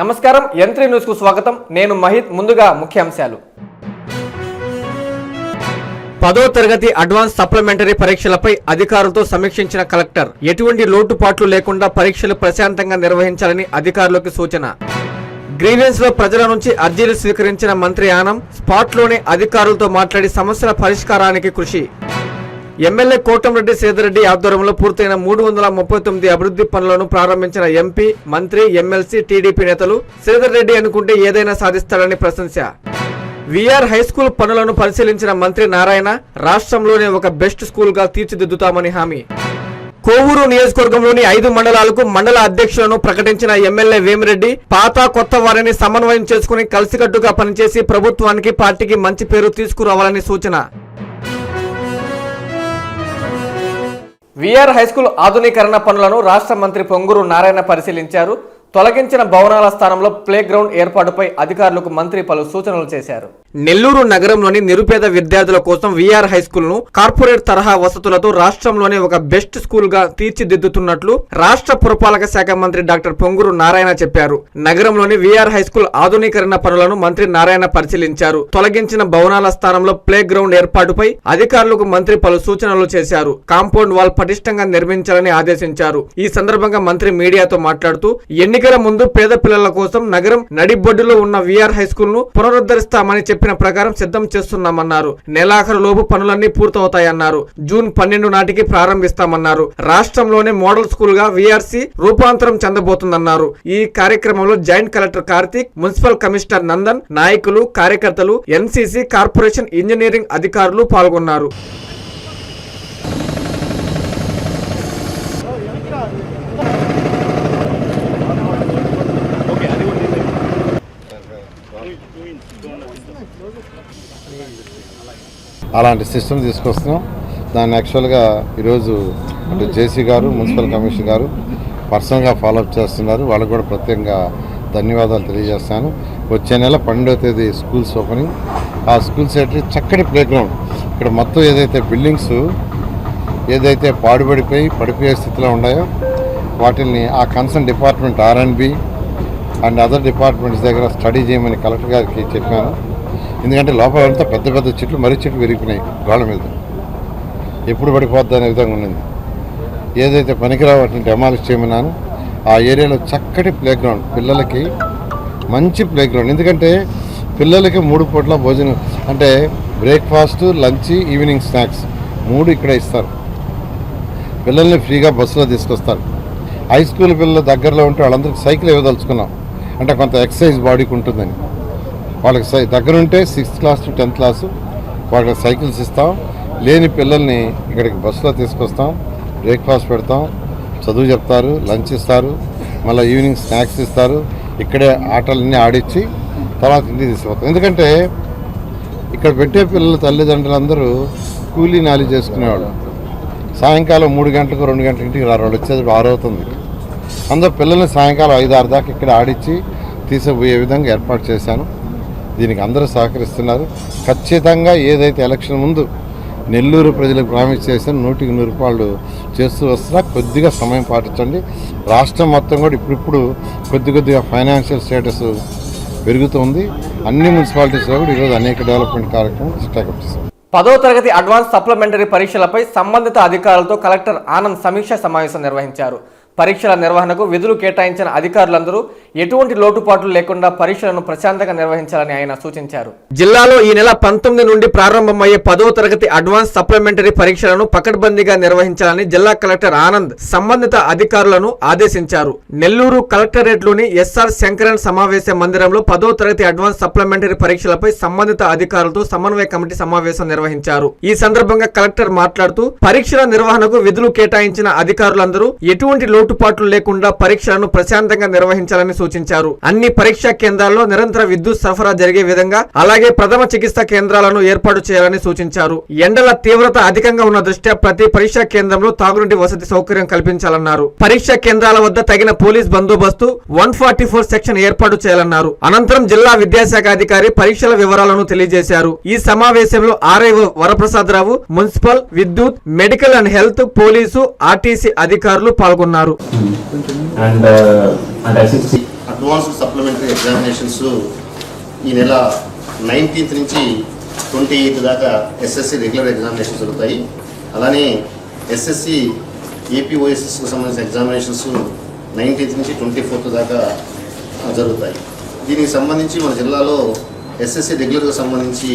నమస్కారం యంత్రి న్యూస్కు స్వాగతం. నేను మహిత్ ముందుగా ముఖ్యాంశాలు. పదో తరగతి అడ్వాన్స్ సప్లిమెంటరీ పరీక్షలపై అధికారులతో సమీక్షించిన కలెక్టర్ ఎటువంటి లోటుపాట్లు లేకుండా పరీక్షలు ప్రశాంతంగా నిర్వహించాలని అధికారులకు సూచన. గ్రీవెన్స్లో ప్రజల నుంచి అర్జీలు స్వీకరించిన మంత్రి ఆనం స్పాట్లోనే అధికారులతో మాట్లాడి సమస్యల పరిష్కారానికి కృషి. ఎమ్మెల్యే కోటంరెడ్డి సేదరెడ్డి ఆధ్వర్యంలో పూర్తయిన మూడు వందల ముప్పై తొమ్మిది అభివృద్ధి పనులను ప్రారంభించిన ఎంపీ మంత్రి ఎమ్మెల్సీ టీడీపీ నేతలు సేదరెడ్డి అనుకుంటే ఏదైనా సాధిస్తాడని ప్రశంస. విఆర్ హై స్కూల్ పనులను పరిశీలించిన మంత్రి నారాయణ రాష్ట్రంలోనే ఒక బెస్ట్ స్కూల్గా తీర్చిదిద్దుతామని హామీ. కోవూరు నియోజకవర్గంలోని ఐదు మండలాలకు మండల అధ్యక్షులను ప్రకటించిన ఎమ్మెల్యే వేమిరెడ్డి పాత కొత్త వారిని సమన్వయం చేసుకుని కలిసికట్టుగా పనిచేసి ప్రభుత్వానికి పార్టీకి మంచి పేరు తీసుకురావాలని సూచన. విఆర్ హైస్కూల్ ఆధునీకరణ పనులను రాష్ట్ర మంత్రి పొంగూరు నారాయణ పరిశీలించారు. తొలగించిన భవనాల స్థానంలో ప్లే గ్రౌండ్ ఏర్పాటుపై అధికారులకు మంత్రి పలు సూచనలు చేశారు. నెల్లూరు నగరంలోని నిరుపేద విద్యార్థుల కోసం విఆర్ హై స్కూల్ను కార్పొరేట్ తరహా వసతులతో రాష్ట్రంలోనే ఒక బెస్ట్ స్కూల్గా తీర్చిదిద్దుతున్నట్లు రాష్ట్ర పురపాలక శాఖ మంత్రి డాక్టర్ పొంగూరు నారాయణ చెప్పారు. నగరంలోని విఆర్ హై స్కూల్ ఆధునీకరణ పనులను మంత్రి నారాయణ పరిశీలించారు. తొలగించిన భవనాల స్థానంలో ప్లే గ్రౌండ్ ఏర్పాటుపై అధికారులకు మంత్రి పలు సూచనలు చేశారు. కాంపౌండ్ వాల్ పటిష్టంగా నిర్మించాలని ఆదేశించారు. ఈ సందర్భంగా మంత్రి మీడియాతో మాట్లాడుతూ ఎన్ని ఎన్నికల ముందు పేద పిల్లల కోసం నగరం నడిబొడ్డులో ఉన్న విఆర్ హై స్కూల్ను పునరుద్ధరిస్తామని చెప్పిన ప్రకారం సిద్ధం చేస్తున్నామన్నారు. నెలాఖరు లోపు పనులన్నీ పూర్తవుతాయన్నారు. జూన్ పన్నెండు నాటికి ప్రారంభిస్తామన్నారు. రాష్ట్రంలోనే మోడల్ స్కూల్గా విఆర్సీ రూపాంతరం చెందబోతుందన్నారు. ఈ కార్యక్రమంలో joint collector Karthik municipal commissioner Nandan నాయకులు కార్యకర్తలు ఎన్సీసీ కార్పొరేషన్ ఇంజనీరింగ్ అధికారులు పాల్గొన్నారు. అలాంటి సిస్టమ్ తీసుకొస్తున్నాం. దాన్ని యాక్చువల్గా ఈరోజు అటు జేసీ గారు మున్సిపల్ కమిషనర్ గారు పర్సనల్గా ఫాలోఅప్ చేస్తున్నారు. వాళ్ళకు కూడా ప్రత్యేకంగా ధన్యవాదాలు తెలియజేస్తాను. వచ్చే నెల పన్నెండవ తేదీ స్కూల్స్ ఓపెనింగ్. ఆ స్కూల్స్ ఏంటి చక్కటి ప్లేగ్రౌండ్. ఇక్కడ మొత్తం ఏదైతే బిల్డింగ్స్ ఏదైతే పాడుబడిపోయి పడిపోయే స్థితిలో ఉన్నాయో వాటిని ఆ concern department RNB and other departments దగ్గర స్టడీ చేయమని కలెక్టర్ గారికి చెప్పాను. ఎందుకంటే లోపల అంతా పెద్ద పెద్ద చెట్లు మర్రి చెట్లు పెరిగిపోయినాయి గోడ మీద. ఎప్పుడు పడిపోద్ది అనే విధంగా ఉన్నది. ఏదైతే పనికిరావు వాటిని డెమాలిష్ చేయమన్నాను ఆ ఏరియాలో చక్కటి ప్లేగ్రౌండ్ పిల్లలకి మంచి ప్లేగ్రౌండ్ ఎందుకంటే పిల్లలకి మూడు పూట్ల భోజనం అంటే బ్రేక్ఫాస్ట్ లంచ్ ఈవినింగ్ స్నాక్స్ మూడు ఇక్కడ ఇస్తారు. పిల్లల్ని ఫ్రీగా బస్సులో తీసుకొస్తారు. హై స్కూల్ పిల్లల దగ్గరలో ఉంటే వాళ్ళందరికీ సైకిల్ ఇవ్వదలుచుకున్నాం. అంటే కొంత ఎక్సర్సైజ్ బాడీకి ఉంటుందని. వాళ్ళకి సై దగ్గరుంటే sixth class to tenth class వాళ్ళకి సైకిల్స్ ఇస్తాం. లేని పిల్లల్ని ఇక్కడికి బస్సులో తీసుకొస్తాం. బ్రేక్ఫాస్ట్ పెడతాం. చదువు చెప్తారు. లంచ్ ఇస్తారు. మళ్ళీ ఈవినింగ్ స్నాక్స్ ఇస్తారు. ఇక్కడే ఆటలన్నీ ఆడిచ్చి తర్వాత ఇంటికి తీసుకుపోతాం. ఎందుకంటే ఇక్కడ పెట్టే పిల్లల తల్లిదండ్రులందరూ కూలీ నాలి చేసుకునేవాళ్ళు. సాయంకాలం మూడు గంటలకు రెండు గంటల ఇంటికి రారు. వాళ్ళు వచ్చేది ఆరు అవుతుంది. అందరూ పిల్లల్ని సాయంకాలం ఐదు ఆరు దాకా ఇక్కడ ఆడిచ్చి తీసుకుపోయే విధంగా ఏర్పాటు చేశాను. దీనికి అందరూ సహకరిస్తున్నారు. ఖచ్చితంగా ఏదైతే ఎలక్షన్ ముందు నెల్లూరు ప్రజలకు ప్రామిస్ చేసిన నూటికి నూరు రూపాయలు చేస్తూ వస్తున్నా కొద్దిగా సమయం పాటించండి. రాష్ట్రం మొత్తం కూడా ఇప్పుడిప్పుడు కొద్ది కొద్దిగా ఫైనాన్షియల్ స్టేటస్ పెరుగుతుంది అన్ని మున్సిపాలిటీస్లో కూడా ఈరోజు అనేక డెవలప్మెంట్ కార్యక్రమం స్టాకప్ చేశాం పదో తరగతి అడ్వాన్స్ సప్లిమెంటరీ పరీక్షలపై సంబంధిత అధికారులతో కలెక్టర్ ఆనంద్ సమీక్ష సమావేశం నిర్వహించారు. పరీక్షల నిర్వహణకు విధులు కేటాయించిన అధికారులందరూ ఎటువంటి లోటుపాట్లు లేకుండా పరీక్షలను ప్రశాంతంగా నిర్వహించాలని ఆయన సూచించారు. జిల్లాలో ఈ నెల పంతొమ్మిది నుండి ప్రారంభమయ్యే పదో తరగతి అడ్వాన్స్ సప్లిమెంటరీ పరీక్షలను పకడ్బందీగా నిర్వహించాలని జిల్లా కలెక్టర్ ఆనంద్ సంబంధిత అధికారులను ఆదేశించారు. నెల్లూరు కలెక్టరేట్లోని ఎస్ఆర్ శంకరన్ సమావేశ మందిరంలో పదో తరగతి అడ్వాన్స్ సప్లిమెంటరీ పరీక్షలపై సంబంధిత అధికారులతో సమన్వయ కమిటీ సమావేశం నిర్వహించారు. ఈ సందర్భంగా కలెక్టర్ మాట్లాడుతూ పరీక్షల నిర్వహణకు విధులు కేటాయించిన అధికారులందరూ ఎటువంటి లోటుపాట్లు లేకుండా పరీక్షలను ప్రశాంతంగా నిర్వహించాలని సూచించారు. అన్ని పరీక్షా కేంద్రాల్లో నిరంతర విద్యుత్ సరఫరా జరిగే విధంగా అలాగే ప్రథమ చికిత్స కేంద్రాలను ఏర్పాటు చేయాలని సూచించారు. ఎండల తీవ్రత అధికంగా ఉన్న దృష్ట్యా ప్రతి పరీక్షా కేంద్రంలో తాగునీటి వసతి సౌకర్యం కల్పించాలన్నారు. పరీక్షా కేంద్రాల వద్ద తగిన పోలీస్ బందోబస్తు వన్ ఫార్టీ ఫోర్ సెక్షన్ ఏర్పాటు చేయాలన్నారు. అనంతరం జిల్లా విద్యాశాఖ అధికారి పరీక్షల వివరాలను తెలియజేశారు. ఈ సమావేశంలో ఆర్ఐఓ వరప్రసాదరావు మున్సిపల్ విద్యుత్ medical and health police RTC అధికారులు పాల్గొన్నారు. అండ్ అడ్వాన్స్డ్ సప్లిమెంటరీ ఎగ్జామినేషన్స్ ఈ నెల నైన్టీన్త్ నుంచి ట్వంటీ ఎయిత్ దాకా ఎస్ఎస్సి రెగ్యులర్ ఎగ్జామినేషన్స్ జరుగుతాయి. అలానే ఎస్ఎస్సి ఏపీఓఎస్ఎస్కి సంబంధించిన ఎగ్జామినేషన్స్ నైన్టీన్త్ నుంచి ట్వంటీ ఫోర్త్ దాకా జరుగుతాయి. దీనికి సంబంధించి మన జిల్లాలో ఎస్ఎస్సి రెగ్యులర్గా సంబంధించి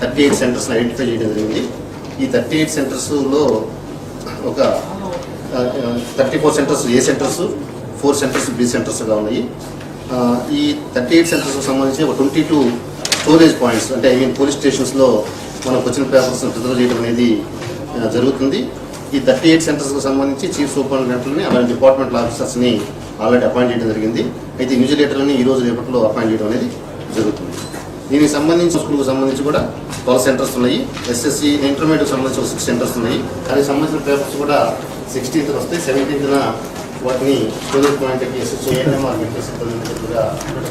థర్టీ ఎయిట్ సెంటర్స్ని ఐడెంటిఫై చేయడం జరిగింది. ఈ థర్టీ ఎయిట్ సెంటర్స్లో ఒక thirty four centres A centres four centres B సెంటర్స్గా ఉన్నాయి. ఈ థర్టీ ఎయిట్ సెంటర్స్కి సంబంధించి ఒక ట్వంటీ టూ స్టోరేజ్ పాయింట్స్ అంటే ఐ మీన్ పోలీస్ స్టేషన్స్లో మనకు వచ్చిన పేపర్స్ని ప్రిజర్వ్ చేయడం అనేది జరుగుతుంది. ఈ థర్టీ ఎయిట్ సెంటర్స్కి సంబంధించి చీఫ్ సూపరింటెండెంట్ని అలాంటి డిపార్ట్మెంటల్ ఆఫీసర్స్ని ఆల్రెడీ అపాయింట్ చేయడం జరిగింది. అయితే ఇన్విజిలేటర్ని ఈ రోజు రేపట్లో అపాయింట్ చేయడం అనేది జరుగుతుంది. దీనికి సంబంధించి స్కూల్కి సంబంధించి కూడా ట్వెల్వ్ సెంటర్స్ ఉన్నాయి. ఎస్ఎస్సి ఇంటర్మీడియట్ సంబంధించి ఒక సిక్స్ సెంటర్స్ ఉన్నాయి. దానికి సంబంధించిన పేపర్స్ కూడా సిక్స్టీన్త్ వస్తాయి సెవెంటీన్త్న వాటిని స్టూడెంట్ పాయింట్కి ఎస్ఎస్సి ఏఎన్ఎంఆర్ సిబ్బందిగా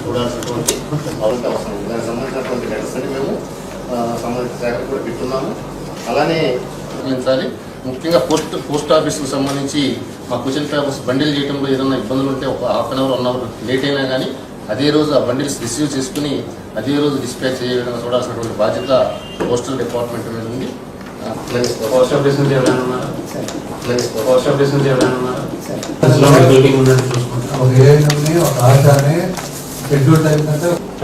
చూడాల్సినటువంటి అవసరం అవసరం దానికి సంబంధించినటువంటి లెటర్స్ అని మేము సంబంధించిన సంబంధిత శాఖలు కూడా పెట్టున్నాము. అలానే గమనించాలి ముఖ్యంగా పోస్ట్ పోస్ట్ ఆఫీస్కి సంబంధించి మా క్వశ్చన్ పేపర్స్ బండిల్ చేయడంలో ఏదైనా ఇబ్బందులు ఉంటే ఒక half an hour one hour late అయినా కానీ అదే రోజు ఆ బండిల్స్ రిసీవ్ చేసుకుని అదే రోజు డిస్పాచ్ చేయడం చూడాల్సినటువంటి బాధ్యత పోస్టల్ డిపార్ట్మెంట్ మీద ఉంది. పోస్ట్ ఆఫీస్ నుంచి పోస్ట్ ఆఫీస్ నుంచి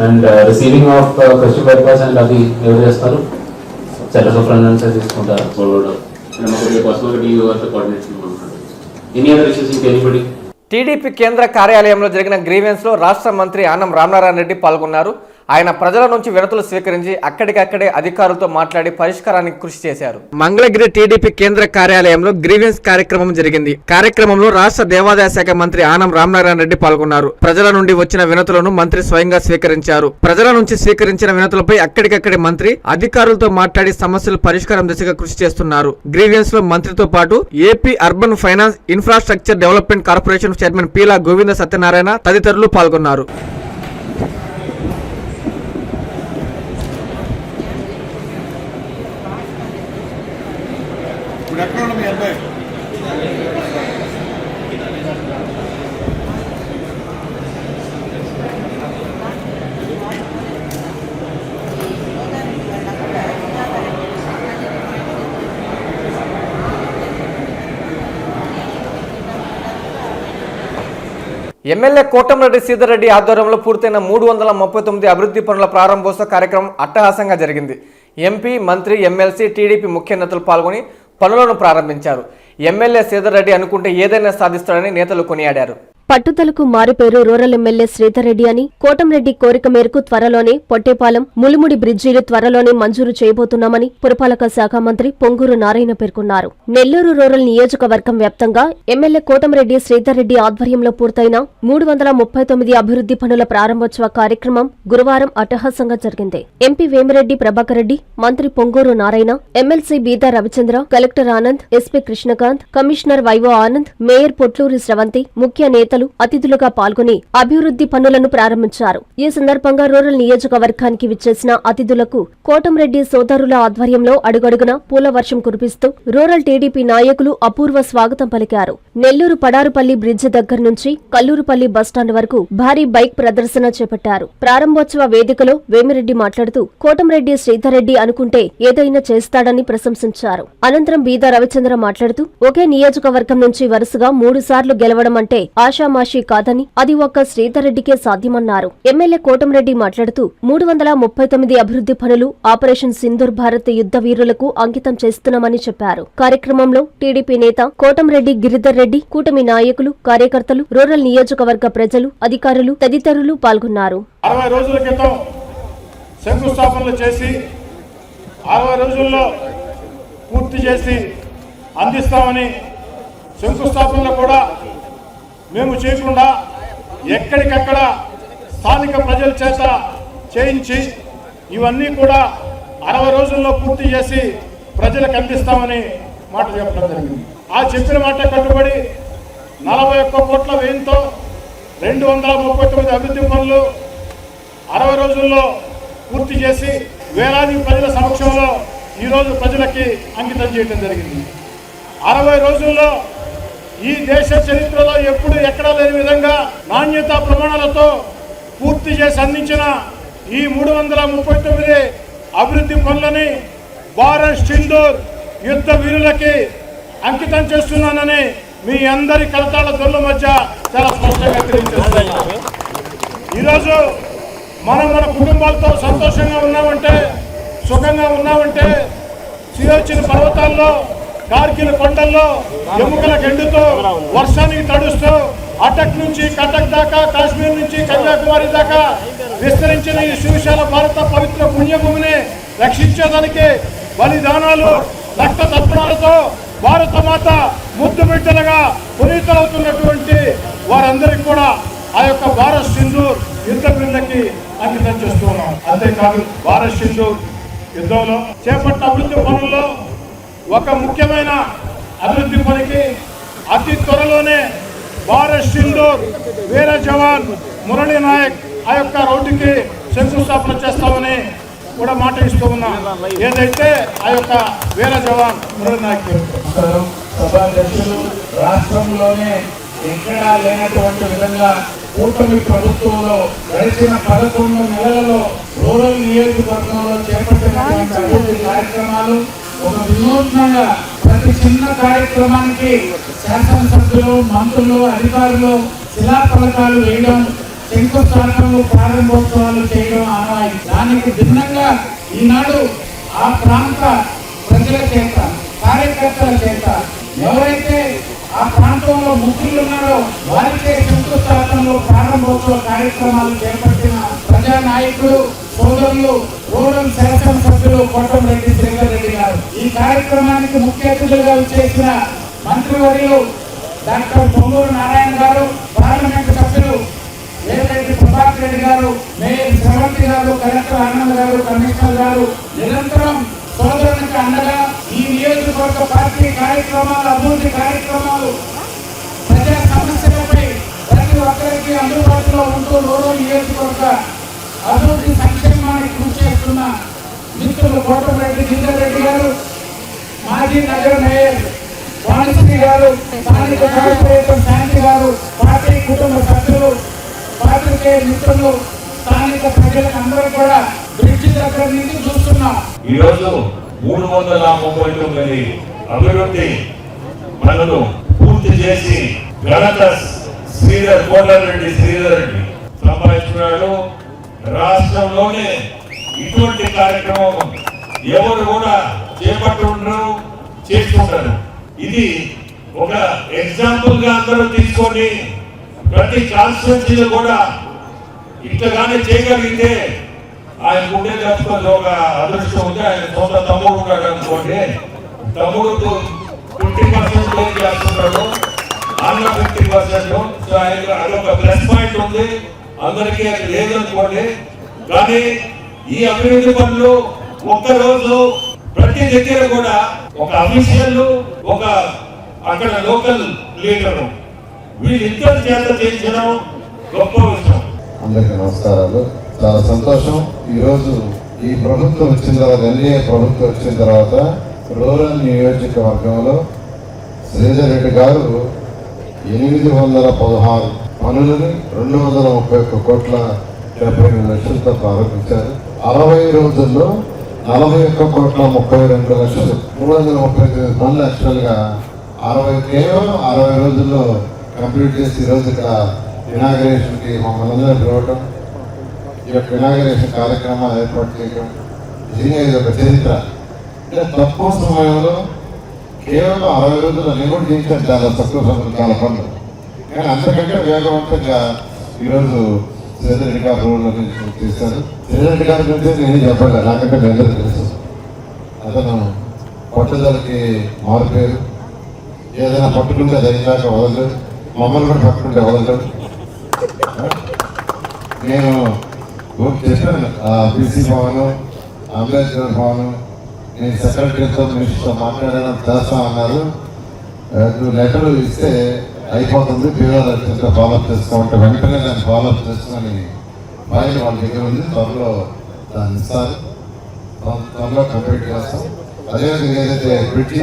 and receiving of question papers and అది ఎవరు చేస్తారు? సెంటర్ సూపరింటెండెంట్స్ తీసుకుంటారు? ఎనీ అదర్ ఇష్యూస్ ఇంక ఎనీబడి టీడీపీ కేంద్ర కార్యాలయంలో జరిగిన గ్రీవెన్స్లో రాష్ట్ర మంత్రి ఆనం రామనారాయణ రెడ్డి పాల్గొన్నారు. ఆయన ప్రజల నుంచి విడతలు స్వీకరించి అక్కడికక్కడే అధికారులతో మాట్లాడి పరిష్కారానికి కృషి చేశారు. మంగళగిరి టీడీపీ కేంద్ర కార్యాలయంలో గ్రీవెన్స్ కార్యక్రమం జరిగింది. కార్యక్రమంలో రాష్ట్ర దేవాదాయ శాఖ మంత్రి ఆనం రామనారాయణ రెడ్డి పాల్గొన్నారు. ప్రజల నుండి వచ్చిన వినతులను మంత్రి స్వయంగా స్వీకరించారు. ప్రజల నుంచి స్వీకరించిన వినతులపై అక్కడికక్కడే మంత్రి అధికారులతో మాట్లాడి సమస్యల పరిష్కారం దిశగా కృషి చేస్తున్నారు. గ్రీవియన్స్లో మంత్రితో పాటు AP urban finance infrastructure development corporation chairman Peela Govinda Satyanarayana తదితరులు పాల్గొన్నారు. ఎమ్మెల్యే కోటంరెడ్డి సీతారెడ్డి ఆధ్వర్యంలో పూర్తయిన మూడు వందల ముప్పై తొమ్మిది అభివృద్ధి పనుల ప్రారంభోత్సవ కార్యక్రమం అట్టహాసంగా జరిగింది. ఎంపీ మంత్రి ఎమ్మెల్సీ టీడీపీ ముఖ్య నేతలు పాల్గొని పనులను ప్రారంభించారు. ఎమ్మెల్యే సీతారెడ్డి అనుకుంటే ఏదైనా సాధిస్తాడని నేతలు కొనియాడారు. పట్టుదలకు మారుపేరు రూరల్ ఎమ్మెల్యే శ్రీధర్రెడ్డి అని కోటంరెడ్డి కోరిక మేరకు త్వరలోనే పొట్టేపాలెం ములుముడి బ్రిడ్జీలు త్వరలోనే మంజూరు చేయబోతున్నామని పురపాలక శాఖ మంత్రి పొంగూరు నారాయణ పేర్కొన్నారు. నెల్లూరు రూరల్ నియోజకవర్గం వ్యాప్తంగా ఎమ్మెల్యే కోటంరెడ్డి శ్రీధర్రెడ్డి ఆధ్వర్యంలో పూర్తయిన మూడు వందల ముప్పై తొమ్మిది అభివృద్ధి పనుల ప్రారంభోత్సవ కార్యక్రమం గురువారం అట్టహాసంగా జరిగింది. ఎంపీ వేమిరెడ్డి ప్రభాకర్ రెడ్డి మంత్రి Ponguru Narayana MLC Beeda Ravichandra collector Anand SP Krishnakanth commissioner vivo Anand mayor Potluri Sravanthi ముఖ్య నేతలు అతిథులుగా పాల్గొని అభివృద్ధి పనులను ప్రారంభించారు. ఈ సందర్భంగా రూరల్ నియోజకవర్గానికి విచ్చేసిన అతిథులకు కోటంరెడ్డి సోదరుల ఆధ్వర్యంలో అడుగడుగున పూల వర్షం కురిపిస్తూ రూరల్ టీడీపీ నాయకులు అపూర్వ స్వాగతం పలికారు. నెల్లూరు పడారుపల్లి బ్రిడ్జి దగ్గర నుంచి కల్లూరుపల్లి బస్టాండ్ వరకు భారీ బైక్ ప్రదర్శన చేపట్టారు. ప్రారంభోత్సవ వేదికలో వేమిరెడ్డి మాట్లాడుతూ కోటంరెడ్డి శ్రీధర్రెడ్డి అనుకుంటే ఏదైనా చేస్తాడని ప్రశంసించారు. అనంతరం బీదా రవిచంద్ర మాట్లాడుతూ ఒకే నియోజకవర్గం నుంచి వరుసగా మూడు సార్లు గెలవడం అంటే ఆశ ఆషామాషీ కాదని అది ఒక్క శ్రీధర్రెడ్డికే సాధ్యమన్నారు. ఎమ్మెల్యే కోటంరెడ్డి మాట్లాడుతూ మూడు వందల ముప్పై తొమ్మిది అభివృద్ధి పనులు ఆపరేషన్ సింధూర్ భారత్ యుద్ధ వీరులకు అంకితం చేస్తున్నామని చెప్పారు. కార్యక్రమంలో టీడీపీ నేత కోటంరెడ్డి గిరిధర్ రెడ్డి కూటమి నాయకులు కార్యకర్తలు రూరల్ నియోజకవర్గ ప్రజలు అధికారులు తదితరులు పాల్గొన్నారు. అరవై రోజుల క్రితం శంకుస్థాపనలు చేసి అరవై రోజుల్లో పూర్తి చేసి అందిస్తామని శంకుస్థాపనలో కూడా మేము చేయకుండా ఎక్కడికక్కడ స్థానిక ప్రజల చేత చేయించి ఇవన్నీ కూడా అరవై రోజుల్లో పూర్తి చేసి ప్రజలకు అందిస్తామని మాట చెప్పడం జరిగింది. ఆ చెప్పిన మాట కట్టుబడి నలభై ఒక్క కోట్ల వ్యయంతో రెండు వందల ముప్పై తొమ్మిది అభివృద్ధి పనులు అరవై రోజుల్లో పూర్తి చేసి వేలాది ప్రజల సమక్షంలో ఈరోజు ప్రజలకి అంకితం చేయడం జరిగింది. అరవై రోజుల్లో ఈ దేశ చరిత్రలో ఎప్పుడు ఎక్కడా లేని విధంగా నాణ్యతా ప్రమాణాలతో పూర్తి చేసి అందించిన ఈ మూడు వందల ముప్పై తొమ్మిది అభివృద్ధి పనులని భారత్ సింధూర్ యుద్ధ వీరులకి అంకితం చేస్తున్నానని మీ అందరి కలతాల దొల్ల మధ్య చాలా స్పష్టంగా తెలియజేస్తున్నాను. ఈరోజు మనం మన కుటుంబాలతో సంతోషంగా ఉన్నామంటే సుఖంగా ఉన్నామంటే సియోచిన పర్వతాల్లో కార్గిల్ కొండల్లో ఎముకల గెండుతో వర్షానికి తడుస్తూ అటక్ నుంచి కటక్ దాకా కాశ్మీర్ నుంచి కన్యాకుమారి దాకా విస్తరించిన ఈ సువిశాల భారత పవిత్ర పుణ్యభూమిని రక్షించేదానికి బలిదానాలు రక్త తర్పణాలతో భారత మాత ముద్దు బిడ్డలుగా పునీతలవుతున్నటువంటి వారందరికీ కూడా ఆ యొక్క భారత్ సింధు యుద్ధ బిడ్డకి అంకితం చేస్తూ ఉన్నాం అంతేకాదు భారత్ సింధు యుద్ధంలో చేపట్టిన అభివృద్ధి పనుల్లో ఒక ముఖ్యమైన అభివృద్ధి పనికి అతి త్వరలోనే భారత్ సింధూర్ వీర జవాన్ మురళీ నాయక్ ఆ యొక్క రోడ్డుకి శంకుస్థాపన చేస్తామని కూడా మాట ఇస్తూ ఉన్నా. ఏదైతే ఆ యొక్క వీర జవాన్ మురళీ నాయక్ సభాధ్యక్షులు రాష్ట్రంలోనే ఎక్కడా లేనటువంటి విధంగా కూటమి ప్రభుత్వంలో గడిచిన పదకొండు నెలలలో రూరల్ నియోజకవర్గంలో చేపట్టినటువంటి అభివృద్ధి కార్యక్రమాలు ఒక వినూత్నంగా ప్రతి చిన్న కార్యక్రమానికి శాసనసభ్యులు మంత్రులు అధికారులు శిలాఫలకాలు వేయడం శంకుస్థాపనలు ప్రారంభోత్సవాలు చేయడం ఆనవాయి దానికి భిన్నంగా ఈనాడు ఆ ప్రాంత ప్రజల చేత కార్యకర్తల చేత ఎవరైతే ఆ ప్రాంతంలో ముఖ్యులు ఉన్నారో వారికే శంకుస్థాపనలు ప్రారంభోత్సవ కార్యక్రమాలు చేపట్టిన ప్రజా నాయకులు సోదరులు రూరల్ శాసనసభ్యులు కోటమిరెడ్డి రెడ్డి కార్యక్రమానికి ముఖ్య అతిథులుగా చేసిన మంత్రివర్యులు డాక్టర్ పొంగూరు నారాయణ గారు పార్లమెంట్ సభ్యులు ఏదైతే ప్రభాకర్ రెడ్డి గారు మేయర్ శ్రవంతి గారు కలెక్టర్ ఆనంద్ గారు కమిషనర్ గారు నిరంతరం సోదరునికి అండగా ఈ నియోజకవర్గ పార్టీ కార్యక్రమాలు అభివృద్ధి కార్యక్రమాలు ప్రజా సమస్యలపై ప్రతి ఒక్కరికి అందుబాటులో ఉంటూ రూరల్ నియోజకవర్గ అభివృద్ధి సంక్షేమానికి కృషి చేస్తున్న మిత్రులు కోటమిరెడ్డి జిందర్ రెడ్డి గారు మాజీ నగర మేయర్ వాణిశ్రీ గారు స్థానిక కార్పొరేటర్ శాంతి గారు పార్టీ కుటుంబ సభ్యులు పాత్రికేయ మిత్రులు స్థానిక ప్రజలకు అందరూ కూడా బ్రిడ్జి దగ్గర నుంచి చూస్తున్నాం. ఈరోజు మూడు వందల ముప్పై తొమ్మిది అభివృద్ధి పనులు పూర్తి చేసి ఘనత శ్రీధర్ కోటారెడ్డి శ్రీధర్ రెడ్డి సంపాదించున్నాడు రాష్ట్రంలోనే ఇటువంటి కార్యక్రమం ఎవరు కూడా చేపట్టుండరు చేసుకుంటారు ఇది ఒక ఎగ్జాంపుల్గా అందరూ తీసుకొని ప్రతి కాన్స్టిట్యూన్సీలో కూడా ఇట్లాగానే చేయగలిగితే ఆయన ఉండే తప్పుకొని ఒక అదృష్టం ఉంది ఆయన సొంత తమ్ముడు ఉన్నాడు అనుకోండి. తమ్ముడు ఫిఫ్టీ పర్సెంట్ లోన్ చేస్తున్నాడు అన్న ఫిఫ్టీ పర్సెంట్. సో ఆయన అదొక ప్లస్ పాయింట్ ఉంది. అందరికీ అది లేదనుకోండి. కానీ ఈ అభివృద్ధి పనులు ఒక్కరోజు ప్రతి దగ్గర కూడా ఒక అఫీషియల్ ఒక అక్కడ లోకల్ లీడరు. వీళ్ళిద్దరు చేత చేయించడం గొప్ప విషయం. అందరికీ నమస్కారాలు. చాలా సంతోషం. ఈరోజు ఈ ప్రభుత్వం వచ్చిన తర్వాత ఎన్ఏ ప్రభుత్వం వచ్చిన తర్వాత రూరల్ నియోజకవర్గంలో శ్రీధర్ రెడ్డి గారు ఎనిమిది వందల పదహారు పనులని రెండు వందల ముప్పై ఒక్క కోట్ల డెబ్బై ఎనిమిది లక్షలతో ప్రారంభించారు. అరవై రోజుల్లో నలభై ఒక్క కోట్ల ముప్పై రెండు లక్షలు. మూడు వందల ముప్పై తొమ్మిది పనులు యాక్చువల్గా అరవై కేవలం అరవై రోజుల్లో కంప్లీట్ చేసి ఈరోజు ఇక్కడ ఇనాగరేషన్కి మమ్మల్ని అందరూ పిలవటం ఈ యొక్క ఇనాగరేషన్ కార్యక్రమాలు ఏర్పాటు చేయడం నిజంగా ఇది ఒక చరిత్ర. అంటే తక్కువ సమయంలో కేవలం అరవై రోజుల్లో నేను కూడా చేయించాను చాలా తక్కువ సమయంలో చాలా పనులు. కానీ అంతకంటే వేగవంతంగా ఈరోజు శ్రీధరెడ్డి గారు రోడ్ల నుంచి చేశారు శ్రీధరెడ్డి గారి గురించి నేను చెప్పాలి నాకంటే మీ తెలుసు. అతను పట్టుదలకి మారిపోయారు ఏదైనా పట్టుకుంటే అది అయ్యాక వదలరు. మమ్మల్ని కూడా పట్టుకుంటే వదలరు. నేను ఓ- చెప్పాను బీసీ భవన్ అంబేద్కర్ భవన్ నేను సెక్రటరీతో మినిస్టర్తో మాట్లాడాను చేస్తా అన్నారు. నువ్వు లెటర్ ఇస్తే అయిపోతుంది ఫీవర్ వచ్చిన ఫాలోఅప్ చేసుకోమంటే వెంటనే దాన్ని ఫాలోఅప్ చేసుకొని ఫైల్ వాళ్ళ దగ్గర ఉంది. త్వరలో దాన్ని ఇస్తారు. త్వరలో కంప్లీట్ చేస్తాం. అదేవిధంగా ఏదైతే బ్రిడ్జి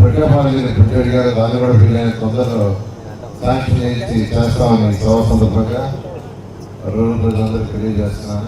ప్రజాపాలన పెట్టాడు అడిగారు దాన్ని కూడా వీలైన తొందరలో శాంక్షన్ చేసి చేస్తామని సభ సందర్భంగా రూరల్ ప్రజలందరికీ తెలియజేస్తున్నాను.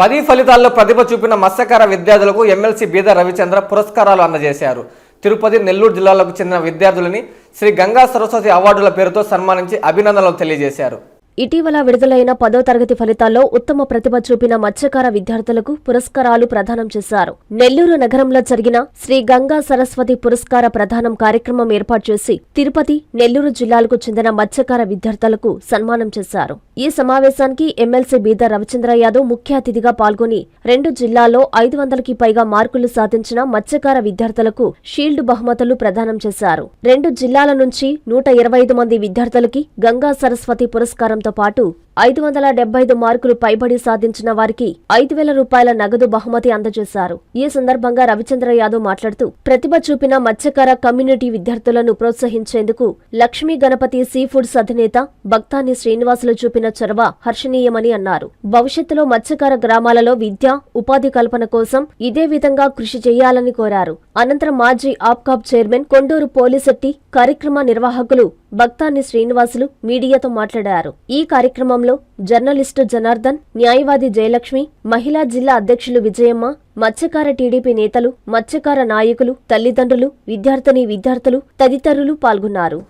పది ఫలితాల్లో ప్రతిభ చూపిన మత్స్యకార విద్యార్థులకు ఎమ్మెల్సీ బీద రవిచంద్ర పురస్కారాలు అందజేశారు. తిరుపతి నెల్లూరు జిల్లాలకు చెందిన విద్యార్థులని శ్రీ గంగా సరస్వతి అవార్డుల పేరుతో సన్మానించి అభినందనలు తెలియజేశారు. ఇటీవల విడుదలైన పదో తరగతి ఫలితాల్లో ఉత్తమ ప్రతిభ చూపిన మత్స్యకార విద్యార్థులకు పురస్కారాలు ప్రదానం చేశారు. నెల్లూరు నగరంలో జరిగిన శ్రీ గంగా సరస్వతి పురస్కార ప్రదానం కార్యక్రమం ఏర్పాటు చేసి తిరుపతి నెల్లూరు జిల్లాలకు చెందిన మత్స్యకార విద్యార్థులకు సన్మానం చేశారు. ఈ సమావేశానికి ఎమ్మెల్సీ బీద రవిచంద్ర యాదవ్ ముఖ్య అతిథిగా పాల్గొని రెండు జిల్లాల్లో ఐదు వందలకి పైగా మార్కులు సాధించిన మత్స్యకార విద్యార్థులకు షీల్డ్ బహుమతులు ప్రదానం చేశారు. రెండు జిల్లాల నుంచి నూట ఇరవై ఐదు మంది విద్యార్థులకి గంగా సరస్వతి పురస్కారంతో పాటు ఐదు వందల డెబ్బై ఐదు మార్కులు పైబడి సాధించిన వారికి ఐదు వేల రూపాయల నగదు బహుమతి అందజేశారు. ఈ సందర్భంగా రవిచంద్ర యాదవ్ మాట్లాడుతూ ప్రతిభ చూపిన మత్స్యకార కమ్యూనిటీ విద్యార్థులను ప్రోత్సహించేందుకు లక్ష్మీ గణపతి సీ ఫుడ్స్ అధినేత భక్తాని శ్రీనివాసులు చూపిన చొరవ హర్షణీయమని అన్నారు. భవిష్యత్తులో మత్స్యకార గ్రామాలలో విద్య ఉపాధి కల్పన కోసం ఇదే విధంగా కృషి చేయాలని కోరారు. అనంతరం మాజీ ఆప్కాబ్ చైర్మన్ కొండూరు పోలిశెట్టి కార్యక్రమ నిర్వాహకులు భక్తాని శ్రీనివాసులు మీడియాతో మాట్లాడారు. ఈ కార్యక్రమంలో జర్నలిస్టు జనార్దన్ న్యాయవాది జయలక్ష్మి మహిళా జిల్లా అధ్యక్షులు విజయమ్మ మత్స్యకార టీడీపీ నేతలు మత్స్యకార నాయకులు తల్లిదండ్రులు విద్యార్థిని విద్యార్థులు తదితరులు పాల్గొన్నారు.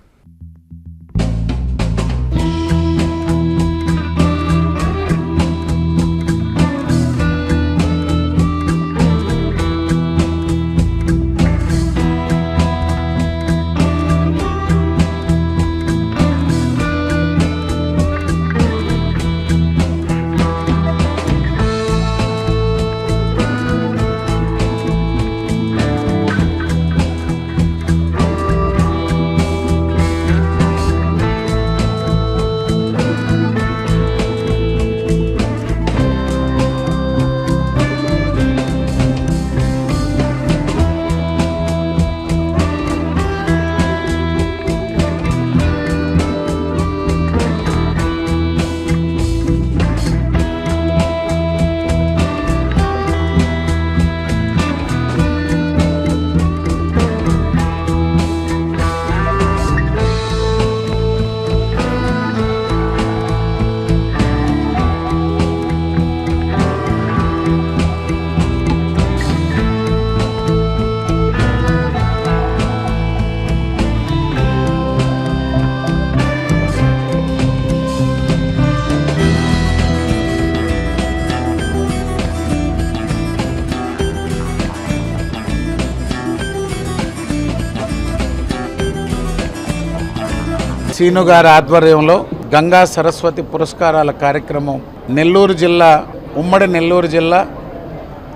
సీను గారి ఆధ్వర్యంలో గంగా సరస్వతి పురస్కారాల కార్యక్రమం నెల్లూరు జిల్లా ఉమ్మడి నెల్లూరు జిల్లా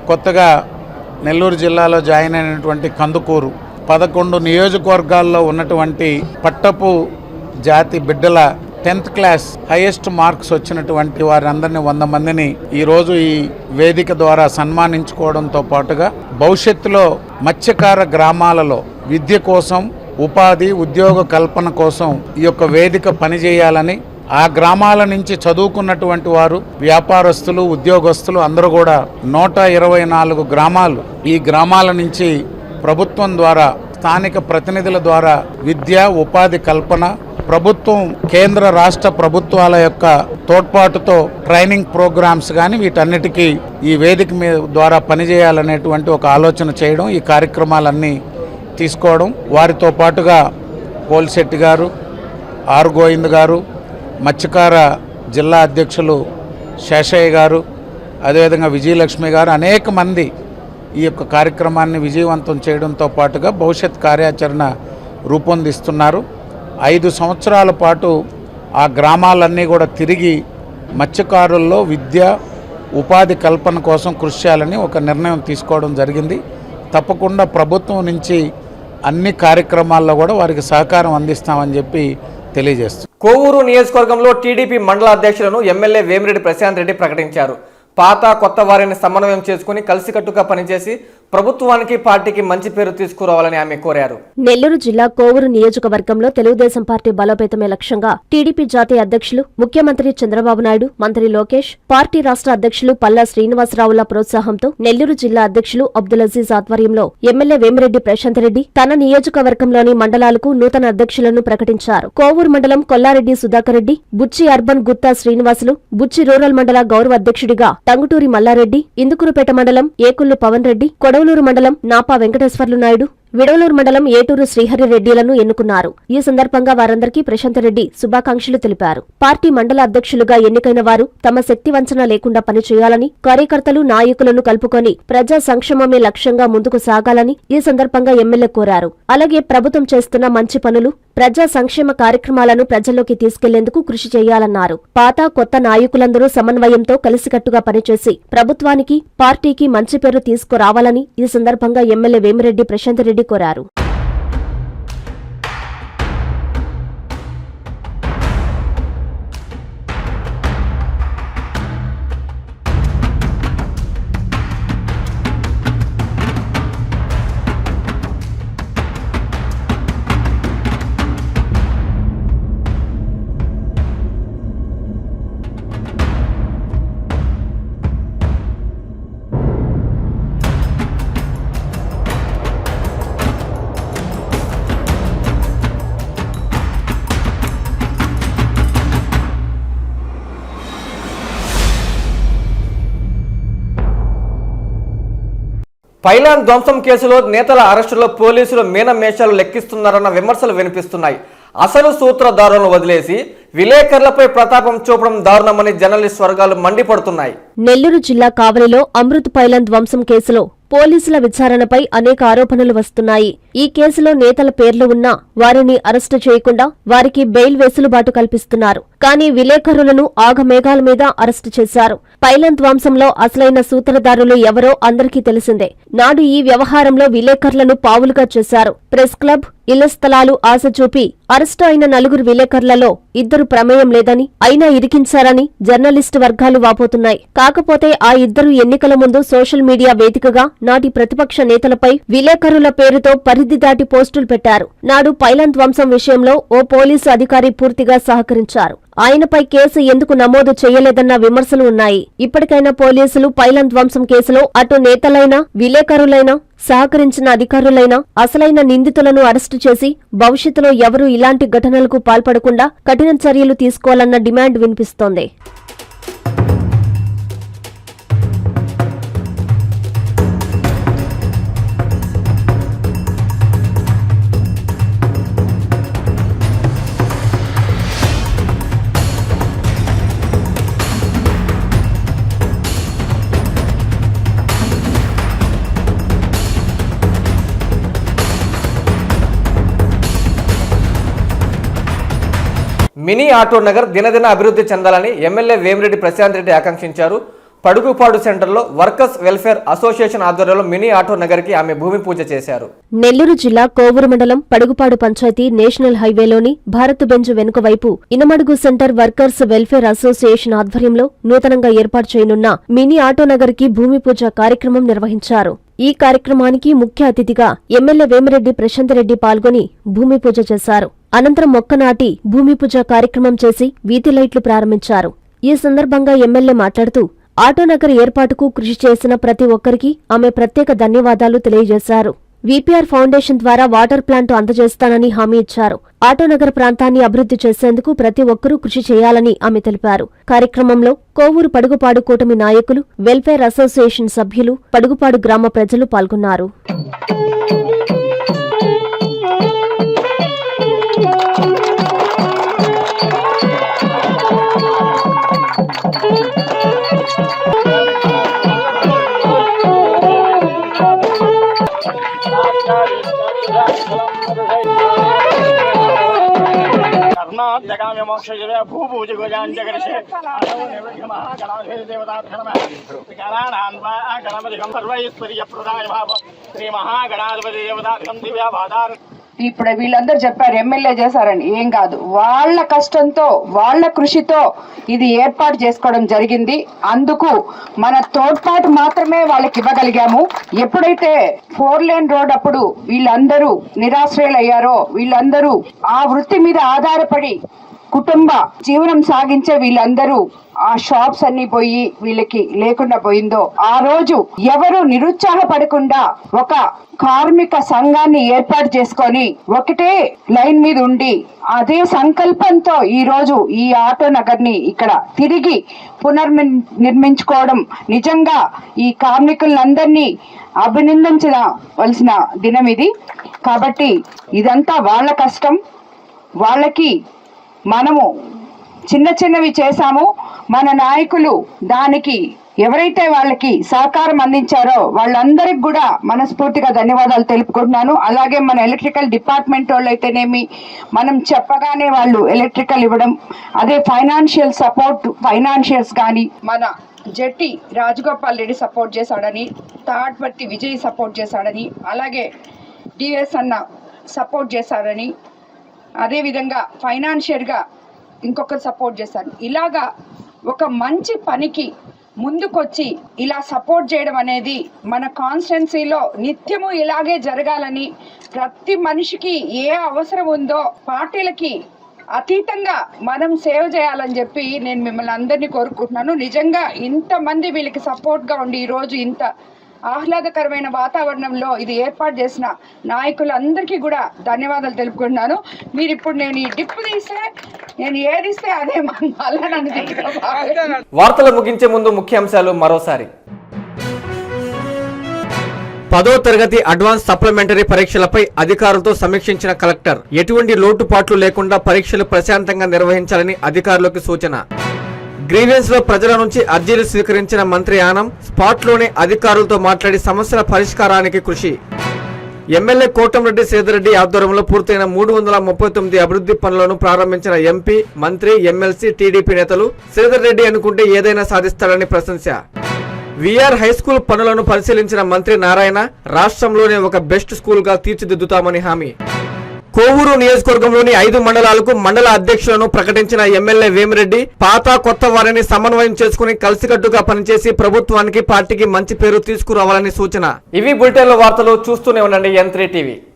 కొత్తగా నెల్లూరు జిల్లాలో జాయిన్ అయినటువంటి కందుకూరు పదకొండు నియోజకవర్గాల్లో ఉన్నటువంటి పట్టపు జాతి బిడ్డల టెన్త్ క్లాస్ హైయెస్ట్ మార్క్స్ వచ్చినటువంటి వారందరినీ వంద మందిని ఈరోజు ఈ వేదిక ద్వారా సన్మానించుకోవడంతో పాటుగా భవిష్యత్తులో మత్స్యకార గ్రామాలలో విద్య కోసం ఉపాధి ఉద్యోగ కల్పన కోసం ఈ యొక్క వేదిక పనిచేయాలని ఆ గ్రామాల నుంచి చదువుకున్నటువంటి వారు వ్యాపారస్తులు ఉద్యోగస్తులు అందరూ కూడా నూట ఇరవై నాలుగు గ్రామాలు ఈ గ్రామాల నుంచి ప్రభుత్వం ద్వారా స్థానిక ప్రతినిధుల ద్వారా విద్య ఉపాధి కల్పన ప్రభుత్వం కేంద్ర రాష్ట్ర ప్రభుత్వాల యొక్క తోడ్పాటుతో ట్రైనింగ్ ప్రోగ్రామ్స్ కానీ వీటన్నిటికీ ఈ వేదిక మీద ద్వారా పనిచేయాలనేటువంటి ఒక ఆలోచన చేయడం ఈ కార్యక్రమాలన్నీ తీసుకోవడం. వారితో పాటుగా పోల్శెట్టి గారు ఆర్ గోవింద్ గారు మత్స్యకార జిల్లా అధ్యక్షులు శేషయ్య గారు అదేవిధంగా విజయలక్ష్మి గారు అనేక మంది ఈ యొక్క కార్యక్రమాన్ని విజయవంతం చేయడంతో పాటుగా భవిష్యత్ కార్యాచరణ రూపొందిస్తున్నారు. ఐదు సంవత్సరాల పాటు ఆ గ్రామాలన్నీ కూడా తిరిగి మత్స్యకారుల్లో విద్య ఉపాధి కల్పన కోసం కృషి చేయాలని ఒక నిర్ణయం తీసుకోవడం జరిగింది. తప్పకుండా ప్రభుత్వం నుంచి అన్ని కార్యక్రమాల్లో కూడా వారికి సహకారం అందిస్తామని చెప్పి తెలియజేస్తుంది కోవూరు నియోజకవర్గంలో టీడీపీ మండల అధ్యక్షులను ఎమ్మెల్యే వేమిరెడ్డి ప్రశాంత్ రెడ్డి ప్రకటించారు. పాత కొత్త వారిని సమన్వయం చేసుకుని కలిసికట్టుగా పనిచేసి ప్రభుత్వానికి పార్టీకి మంచి పేరు తీసుకురావాలని ఆమె కోరారు. నెల్లూరు జిల్లా కోవూరు నియోజకవర్గంలో తెలుగుదేశం పార్టీ బలోపేతమే లక్ష్యంగా టీడీపీ జాతీయ అధ్యక్షులు ముఖ్యమంత్రి చంద్రబాబు నాయుడు మంత్రి లోకేష్ పార్టీ రాష్ట్ర అధ్యక్షులు పల్లా శ్రీనివాసరావుల ప్రోత్సాహంతో నెల్లూరు జిల్లా అధ్యక్షులు అబ్దుల్ అజీజ్ ఆధ్వర్యంలో ఎమ్మెల్యే వేమిరెడ్డి ప్రశాంత్ రెడ్డి తన నియోజకవర్గంలోని మండలాలకు నూతన అధ్యక్షులను ప్రకటించారు. కోవూరు మండలం కొల్లారెడ్డి సుధాకర్ రెడ్డి బుచ్చి అర్బన్ గుత్తా శ్రీనివాసులు బుచ్చి రూరల్ మండల గౌరవ అధ్యక్షుడిగా టంగుటూరి మల్లారెడ్డి ఇందుకురుపేట మండలం ఏకుళ్ళు పవన్ రెడ్డి కొడవలూరు మండలం నాపా వెంకటేశ్వర్లు నాయుడు విడవలూరు మండలం ఏటూరు శ్రీహరి రెడ్డిలను ఎన్నుకున్నారు. ఈ సందర్భంగా వారందరికీ ప్రశాంత్ రెడ్డి శుభాకాంక్షలు తెలిపారు. పార్టీ మండల అధ్యక్షులుగా ఎన్నికైన వారు తమ శక్తి వంచన లేకుండా పనిచేయాలని కార్యకర్తలు నాయకులను కలుపుకొని ప్రజా సంక్షేమమే లక్ష్యంగా ముందుకు సాగాలని ఈ సందర్భంగా ఎమ్మెల్యే కోరారు. అలాగే ప్రభుత్వం చేస్తున్న మంచి పనులు ప్రజా సంక్షేమ కార్యక్రమాలను ప్రజల్లోకి తీసుకెళ్ళేందుకు కృషి చేయాలన్నారు. పాత కొత్త నాయకులందరూ సమన్వయంతో కలిసికట్టుగా పనిచేసి ప్రభుత్వానికి పార్టీకి మంచి పేరు తీసుకురావాలని ఈ సందర్భంగా ఎమ్మెల్యే వేమిరెడ్డి ప్రశాంత్ రెడ్డి కోరారు. పైలాన్ ధ్వంసం కేసులో నేతల అరెస్టులో పోలీసులు మీనమేషాలు లెక్కిస్తున్నారన్న విమర్శలు వినిపిస్తున్నాయి. అసలు సూత్రధారులను వదిలేసి విలేకరులపై ప్రతాపం చూపడం దారుణమని జర్నలిస్ట్ వర్గాలు మండిపడుతున్నాయి. నెల్లూరు జిల్లా కావలిలో అమృత్ పైలాన్ ధ్వంసం కేసులో పోలీసుల విచారణపై అనేక ఆరోపణలు వస్తున్నాయి. ఈ కేసులో నేతల పేర్లు ఉన్నా వారిని అరెస్టు చేయకుండా వారికి బెయిల్ వెసులుబాటు కల్పిస్తున్నారు. కానీ విలేకరులను ఆగమేఘాల మీద అరెస్టు చేశారు. పైలన్ ధ్వంసంలో అసలైన సూత్రధారులు ఎవరో అందరికీ తెలిసిందే. నాడు ఈ వ్యవహారంలో విలేకరులను పావులుగా చేశారు. ప్రెస్ క్లబ్ ఇళ్ళ స్థలాలు ఆశ చూపి అరెస్టు అయిన నలుగురు విలేకరులలో ఇద్దరు ప్రమేయం లేదని అయినా ఇరికించారని జర్నలిస్టు వర్గాలు వాపోతున్నాయి. కాకపోతే ఆ ఇద్దరు ఎన్నికల ముందు సోషల్ మీడియా వేదికగా నాటి ప్రతిపక్ష నేతలపై విలేకరుల పేరుతో పరిధి దాటి పోస్టులు పెట్టారు. నాడు పైలన్ ధ్వంసం విషయంలో ఓ పోలీసు అధికారి పూర్తిగా సహకరించారు. ఆయనపై కేసు ఎందుకు నమోదు చేయలేదన్న విమర్శలు ఉన్నాయి. ఇప్పటికైనా పోలీసులు పైలన్ ధ్వంసం కేసులో అటు నేతలైనా విలేకరులైనా సహకరించిన అధికారులైనా అసలైన నిందితులను అరెస్టు చేసి భవిష్యత్తులో ఎవరూ ఇలాంటి ఘటనలకు పాల్పడకుండా కఠిన చర్యలు తీసుకోవాలన్న డిమాండ్ వినిపిస్తోంది. మినీ ఆటో నగర్ దినదిన అభివృద్ధి చెందాలని ఎమ్మెల్యే వేమిరెడ్డి ప్రశాంత్ రెడ్డి ఆకాంక్షించారు. పడుగుపాడు సెంటర్లో వర్కర్స్ వెల్ఫేర్ అసోసియేషన్ ఆధ్వర్యంలో మినీ ఆటో నగర్కి ఆమె భూమి పూజ చేశారు. నెల్లూరు జిల్లా కోవూరు మండలం పడుగుపాడు పంచాయతీ నేషనల్ హైవేలోని భారత్ బెంజ్ వెనుక వైపు Inamadugu centre workers welfare association ఆధ్వర్యంలో నూతనంగా ఏర్పాటు చేయనున్న మినీ ఆటో నగర్కి భూమి పూజ కార్యక్రమం నిర్వహించారు. ఈ కార్యక్రమానికి ముఖ్య అతిథిగా ఎమ్మెల్యే వేమిరెడ్డి ప్రశాంత్ రెడ్డి పాల్గొని భూమి పూజ చేశారు. అనంతరం మొక్క నాటి భూమి పూజ కార్యక్రమం చేసి వీధి లైట్లు ప్రారంభించారు. ఈ సందర్భంగా ఎమ్మెల్యే మాట్లాడుతూ ఆటోనగర్ ఏర్పాటుకు కృషి చేసిన ప్రతి ఒక్కరికి ఆమె ప్రత్యేక ధన్యవాదాలు తెలియజేశారు. విపిఆర్ ఫౌండేషన్ ద్వారా వాటర్ ప్లాంట్ అందజేస్తానని హామీ ఇచ్చారు. ఆటోనగర్ ప్రాంతాన్ని అభివృద్ధి చేసేందుకు ప్రతి ఒక్కరూ కృషి చేయాలని ఆమె తెలిపారు. కార్యక్రమంలో కోవూరు పడుగుపాడు కూటమి నాయకులు వెల్ఫేర్ అసోసియేషన్ సభ్యులు పడుగుపాడు గ్రామ ప్రజలు పాల్గొన్నారు. కర్ణాటకామి మోక్షజే భూభూజ గుజాంజగరిషే గణానాన్వాగణపతికం సర్వైశ్వర్య ప్రదాయ భావం శ్రీ మహాగణాధిపతి దేవతాధికం దివ్యాభాదార్ ఇప్పుడు వీళ్ళందరూ చెప్పారు ఎమ్మెల్యే చేశారని. ఏం కాదు. వాళ్ళ కష్టంతో వాళ్ళ కృషితో ఇది ఏర్పాటు చేసుకోవడం జరిగింది. అందుకు మన తోడ్పాటు మాత్రమే వాళ్ళకి ఇవ్వగలిగాము. ఎప్పుడైతే ఫోర్ లేన్ రోడ్ అప్పుడు వీళ్ళందరూ నిరాశ్రయులయ్యారో వీళ్ళందరూ ఆ వృత్తి మీద ఆధారపడి కుటుంబ జీవనం సాగించే వీళ్ళందరూ ఆ షాప్స్ అన్ని పోయి వీళ్ళకి లేకుండా పోయిందో ఆ రోజు ఎవరు నిరుత్సాహపడకుండా ఒక కార్మిక సంఘాన్ని ఏర్పాటు చేసుకొని ఒకటే లైన్ మీద ఉండి అదే సంకల్పంతో ఈ రోజు ఈ ఆటో నగర్ని ఇక్కడ తిరిగి పునర్మి నిర్మించుకోవడం నిజంగా ఈ కార్మికులందరినీ అభినందించవలసిన దినం ఇది. కాబట్టి ఇదంతా వాళ్ళ కష్టం. వాళ్ళకి మనము చిన్న చిన్నవి చేశాము. మన నాయకులు దానికి ఎవరైతే వాళ్ళకి సహకారం అందించారో వాళ్ళందరికి కూడా మనస్ఫూర్తిగా ధన్యవాదాలు తెలుపుకుంటున్నాను. అలాగే మన ఎలక్ట్రికల్ డిపార్ట్మెంట్ వాళ్ళు అయితేనేమి మనం చెప్పగానే వాళ్ళు ఎలక్ట్రికల్ ఇవ్వడం అదే ఫైనాన్షియల్ సపోర్ట్ ఫైనాన్షియల్స్ కానీ మన జట్టి రాజగోపాల్ రెడ్డి సపోర్ట్ చేశాడని తాడ్పర్తి విజయ్ సపోర్ట్ చేశాడని అలాగే డిఎస్ అన్న సపోర్ట్ చేశాడని అదేవిధంగా ఫైనాన్షియల్గా ఇంకొకరు సపోర్ట్ చేశారు ఇలాగా ఒక మంచి పనికి ముందుకొచ్చి ఇలా సపోర్ట్ చేయడం అనేది మన కాన్స్టెన్సీలో నిత్యము ఇలాగే జరగాలని ప్రతి మనిషికి ఏ అవసరం ఉందో పార్టీలకి అతీతంగా మనం సేవ్ చేయాలని చెప్పి నేను మిమ్మల్ని అందరినీ కోరుకుంటున్నాను. నిజంగా ఇంతమంది వీళ్ళకి సపోర్ట్గా ఉండి ఈరోజు ఇంత ఆహ్లాదకరమైన వాతావరణంలో ఇది ఏర్పాటు చేసిన నాయకులందరికీ కూడా ధన్యవాదాలు తెలుపుకుంటున్నాను. మీరు ఇప్పుడు నేను ఈ డిప్ తీస్తే నేను ఏది ఇస్తే అదే మళ్ళీ నన్ను తిట్టడం వార్తలు ముగించే ముందు ముఖ్యాంశాలు మరోసారి. పదో తరగతి అడ్వాన్స్ సప్లిమెంటరీ పరీక్షలపై అధికారులతో సమీక్షించిన కలెక్టర్ ఎటువంటి లోటుపాట్లు లేకుండా పరీక్షలు ప్రశాంతంగా నిర్వహించాలని అధికారులకు సూచన. గ్రీవెన్స్లో ప్రజల నుంచి అర్జీలు స్వీకరించిన మంత్రి ఆనం స్పాట్లోనే అధికారులతో మాట్లాడి సమస్యల పరిష్కారానికి కృషి. ఎమ్మెల్యే కోటంరెడ్డి సేదరెడ్డి ఆధ్వర్యంలో పూర్తయిన మూడు వందల ముప్పై తొమ్మిది అభివృద్ధి పనులను ప్రారంభించిన ఎంపీ మంత్రి ఎమ్మెల్సీ టీడీపీ నేతలు శ్రీధర్ రెడ్డి అనుకుంటే ఏదైనా సాధిస్తాడని ప్రశంస. విఆర్ హై స్కూల్ పనులను పరిశీలించిన మంత్రి నారాయణ రాష్ట్రంలోనే ఒక బెస్ట్ స్కూల్గా తీర్చిదిద్దుతామని హామీ. కోవూరు నియోజకవర్గంలోని ఐదు మండలాలకు మండల అధ్యక్షులను ప్రకటించిన ఎమ్మెల్యే వేమిరెడ్డి పాత కొత్త వారిని సమన్వయం చేసుకుని కలిసికట్టుగా పనిచేసి ప్రభుత్వానికి పార్టీకి మంచి పేరు తీసుకురావాలని సూచన. ఇవి బులెటిన్ల వార్తలు చూస్తూనే ఉండండి ఎన్ టీవీ